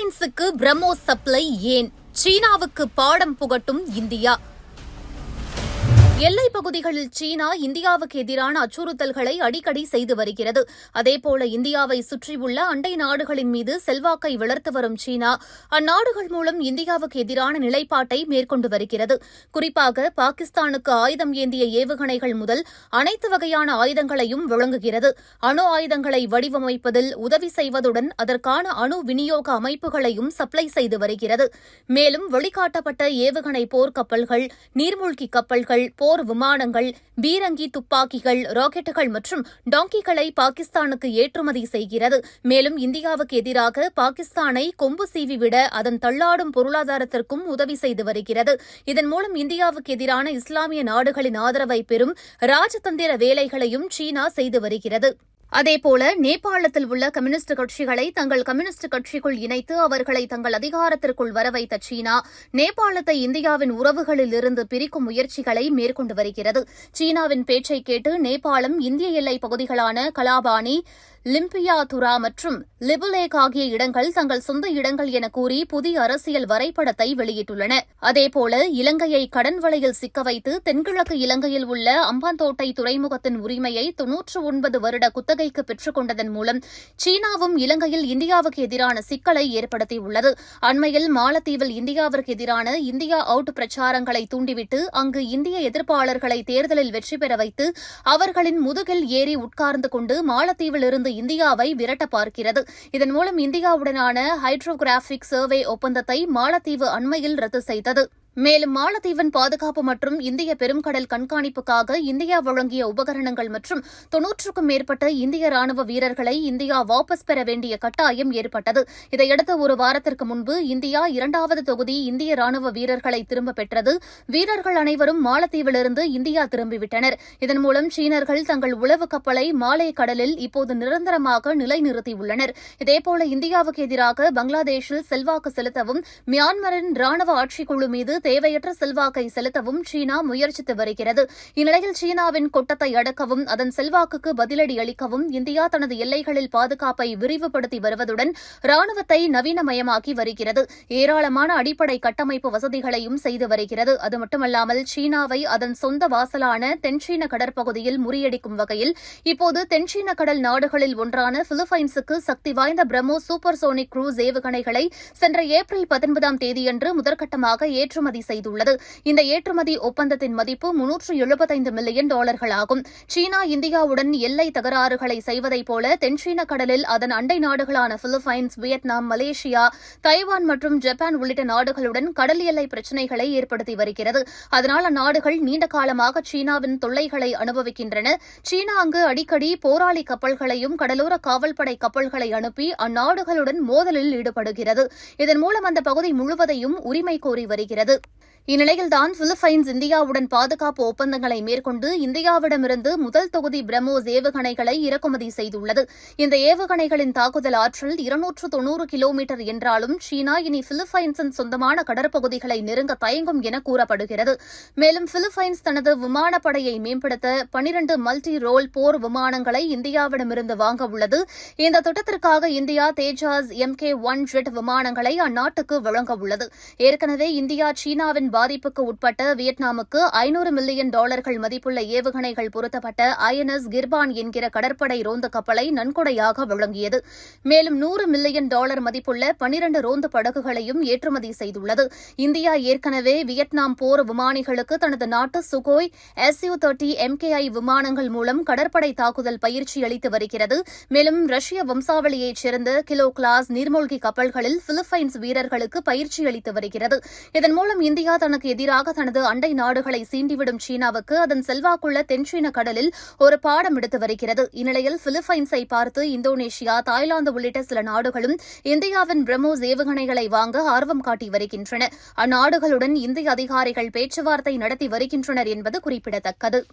பிலிப்பைன்ஸுக்கு BrahMos supply ஏன்? சீனாவுக்கு பாடம் புகட்டும் இந்தியா. எல்லைப் பகுதிகளில் சீனா இந்தியாவுக்கு எதிரான அச்சுறுத்தல்களை அடிக்கடி செய்து வருகிறது. அதேபோல இந்தியாவை சுற்றியுள்ள அண்டை நாடுகளின் மீது செல்வாக்கை வளர்த்து வரும் சீனா அந்நாடுகள் மூலம் இந்தியாவுக்கு எதிரான நிலைப்பாட்டை மேற்கொண்டு வருகிறது. குறிப்பாக பாகிஸ்தானுக்கு ஆயுதம் ஏந்திய ஏவுகணைகள் முதல் அனைத்து வகையான ஆயுதங்களையும் வழங்குகிறது. அணு ஆயுதங்களை வடிவமைப்பதில் உதவி செய்வதுடன் அதற்கான அணு விநியோக அமைப்புகளையும் சப்ளை செய்து வருகிறது. மேலும் வெளிக்காட்டப்பட்ட ஏவுகணை போர்க்கப்பல்கள் நீர்மூழ்கி கப்பல்கள் போர் விமானங்கள் பீரங்கி துப்பாக்கிகள் ராக்கெட்டுகள் மற்றும் டாங்கிகளை பாகிஸ்தானுக்கு ஏற்றுமதி செய்கிறது. மேலும் இந்தியாவுக்கு எதிராக பாகிஸ்தானை கொம்பு சீவிவிட அதன் தள்ளாடும் பொருளாதாரத்திற்கும் உதவி செய்து வருகிறது. இதன் மூலம் இந்தியாவுக்கு எதிரான இஸ்லாமிய நாடுகளின் ஆதரவை பெறும் ராஜதந்திர வேலைகளையும் சீனா செய்து வருகிறது. அதேபோல நேபாளத்தில் உள்ள கம்யூனிஸ்ட் கட்சிகளை தங்கள் கம்யூனிஸ்ட் கட்சிக்குள் இணைத்து அவர்களை தங்கள் அதிகாரத்திற்குள் வரவைத்த சீனா நேபாளத்தை இந்தியாவின் உறவுகளில் இருந்து பிரிக்கும் முயற்சிகளை மேற்கொண்டு வருகிறது. சீனாவின் பேச்சை கேட்டு நேபாளம் இந்திய எல்லைப் பகுதிகளான லிம்பியா துரா மற்றும் லிபுலேக் ஆகிய இடங்கள் தங்கள் சொந்த இடங்கள் என கூறி புதிய அரசியல் வரைபடத்தை வெளியிட்டுள்ளன. அதேபோல இலங்கையை கடன் வலையில் சிக்க வைத்து தென்கிழக்கு இலங்கையில் உள்ள அம்பாந்தோட்டை துறைமுகத்தின் உரிமையை தொன்னூற்று ஒன்பது வருட குத்தகைக்கு பெற்றுக் கொண்டதன் மூலம் சீனாவும் இலங்கையில் இந்தியாவுக்கு எதிரான சிக்கலை ஏற்படுத்தியுள்ளது. அண்மையில் மாலத்தீவில் இந்தியாவிற்கு எதிரான இந்தியா அவுட் பிரச்சாரங்களை தூண்டிவிட்டு அங்கு இந்திய எதிர்ப்பாளர்களை தேர்தலில் வெற்றி பெற வைத்து அவர்களின் முதுகில் ஏறி உட்கார்ந்து கொண்டு மாலத்தீவில் இருந்து இந்தியாவை விரட்ட பார்க்கிறது. இதன் மூலம் இந்தியாவுடனான ஹைட்ரோகிராபிக் சர்வே ஒப்பந்தத்தை மாலத்தீவு அண்மையில் ரத்து செய்தது. மேலும் மாலத்தீவின் பாதுகாப்பு மற்றும் இந்திய பெருங்கடல் கண்காணிப்புக்காக இந்தியா வழங்கிய உபகரணங்கள் மற்றும் தொன்னூற்றுக்கும் மேற்பட்ட இந்திய ராணுவ வீரர்களை இந்தியா வாபஸ் பெற வேண்டிய கட்டாயம் ஏற்பட்டது. இதையடுத்து ஒரு வாரத்திற்கு முன்பு இந்தியா இரண்டாவது தொகுதி இந்திய ராணுவ வீரர்களை திரும்பப் பெற்றது. வீரர்கள் அனைவரும் மாலத்தீவிலிருந்து இந்தியா திரும்பிவிட்டனர். இதன் மூலம் சீனர்கள் தங்கள் உளவு கப்பலை மாலே கடலில் இப்போது நிரந்தரமாக நிலைநிறுத்தியுள்ளனர். இதேபோல இந்தியாவுக்கு எதிராக பங்களாதேஷில் செல்வாக்கு செலுத்தவும் மியான்மரின் ராணுவ ஆட்சிக்குழு மீது தேவையற்ற செல்வாக்கை செலுத்தவும் சீனா முயற்சித்து வருகிறது. இந்நிலையில் சீனாவின் கொட்டத்தை அடக்கவும் அதன் செல்வாக்குக்கு பதிலடி அளிக்கவும் இந்தியா தனது எல்லைகளில் பாதுகாப்பை விரிவுபடுத்தி வருவதுடன் ராணுவத்தை நவீனமயமாக்கி வருகிறது. ஏராளமான அடிப்படை கட்டமைப்பு வசதிகளையும் செய்து வருகிறது. அது மட்டுமல்லாமல் சீனாவை அதன் சொந்த வாசலான தென்சீன கடற்பகுதியில் முறியடிக்கும் வகையில் இப்போது தென்சீன கடல் நாடுகளில் ஒன்றான பிலிப்பைன்ஸுக்கு சக்தி வாய்ந்த பிரம்மோ சூப்பர் சோனிக் குரூஸ் ஏவுகணைகளை சென்ற ஏப்ரல் பத்தொன்பதாம் தேதியன்று முதற்கட்டமாக ஏற்றுமதி செய்துள்ளது. இந்த ஏற்றுமதி ஒப்பந்தத்தின் மதிப்பு முன்னூற்று எழுபத்தைந்து மில்லியன் டாலர்கள் ஆகும். சீனா இந்தியாவுடன் எல்லை தகராறுகளை செய்வதைப் போல தென்சீன கடலில் அதன் அண்டை நாடுகளான பிலிப்பைன்ஸ் வியட்நாம் மலேசியா தைவான் மற்றும் ஜப்பான் உள்ளிட்ட நாடுகளுடன் கடல் எல்லை பிரச்சினைகளை ஏற்படுத்தி வருகிறது. அதனால் அந்நாடுகள் நீண்ட காலமாக சீனாவின் தொல்லைகளை அனுபவிக்கின்றன. சீனா அங்கு அடிக்கடி போராளி கப்பல்களையும் கடலோர காவல்படை கப்பல்களை அனுப்பி அந்நாடுகளுடன் மோதலில் ஈடுபடுகிறது. இதன் மூலம் அந்த பகுதி முழுவதையும் உரிமை கோரி வருகிறது. இந்நிலையில்தான் பிலிப்பைன்ஸ் இந்தியாவுடன் பாதுகாப்பு ஒப்பந்தங்களை மேற்கொண்டு இந்தியாவிடமிருந்து முதல் தொகுதி பிரம்மோஸ் ஏவுகணைகளை இறக்குமதி செய்துள்ளது. இந்த ஏவுகணைகளின் தாக்குதல் ஆற்றல் இருநூற்று தொன்னூறு கிலோமீட்டர் என்றாலும் சீனா இனி பிலிப்பைன்ஸின் சொந்தமான கடற்பகுதிகளை நெருங்க தயங்கும் என கூறப்படுகிறது. மேலும் பிலிப்பைன்ஸ் தனது விமானப்படையை மேம்படுத்த பனிரண்டு மல்டி ரோல் போர் விமானங்களை இந்தியாவிடமிருந்து வாங்க உள்ளது. இந்த திட்டத்திற்காக India Tejas M K one jet விமானங்களை அந்நாட்டுக்கு வழங்க உள்ளது. ஏற்கனவே இந்தியா சீனாவின் பாதிப்புக்கு உட்பட்ட வியட்நாமுக்கு ஐநூறு மில்லியன் டாலர்கள் மதிப்புள்ள ஏவுகணைகள் பொருத்தப்பட்ட ஐஎன்எஸ் கிர்பான் என்கிற கடற்படை ரோந்து கப்பலை நன்கொடையாக வழங்கியது. மேலும் நூறு மில்லியன் டாலர் மதிப்புள்ள பனிரண்டு ரோந்து படகுகளையும் ஏற்றுமதி செய்துள்ளது. இந்தியா ஏற்கனவே வியட்நாம் போர் விமானிகளுக்கு தனது நாட்டு Sukhoi S U thirty MKI விமானங்கள் மூலம் கடற்படை தாக்குதல் பயிற்சி அளித்து வருகிறது. மேலும் ரஷ்ய வம்சாவளியைச் சேர்ந்த கிலோ கிளாஸ் நீர்மூழ்கி கப்பல்களில் பிலிப்பைன்ஸ் வீரர்களுக்கு பயிற்சி அளித்து வருகிறது. இதன் மூலம் இந்தியா தனக்கு எதிராக தனது அண்டை நாடுகளை சீண்டிவிடும் சீனாவுக்கு அதன் செல்வாக்குள்ள தென்சீன கடலில் ஒரு பாடம் எடுத்து வருகிறது. இந்நிலையில் பிலிப்பைன்ஸை பார்த்து இந்தோனேஷியா தாய்லாந்து உள்ளிட்ட சில நாடுகளும் இந்தியாவின் பிரம்மோஸ் ஏவுகணைகளை வாங்க ஆர்வம் காட்டி வருகின்றன. அந்நாடுகளுடன் இந்திய அதிகாரிகள் பேச்சுவார்த்தை நடத்தி வருகின்றனர் என்பது குறிப்பிடத்தக்கது.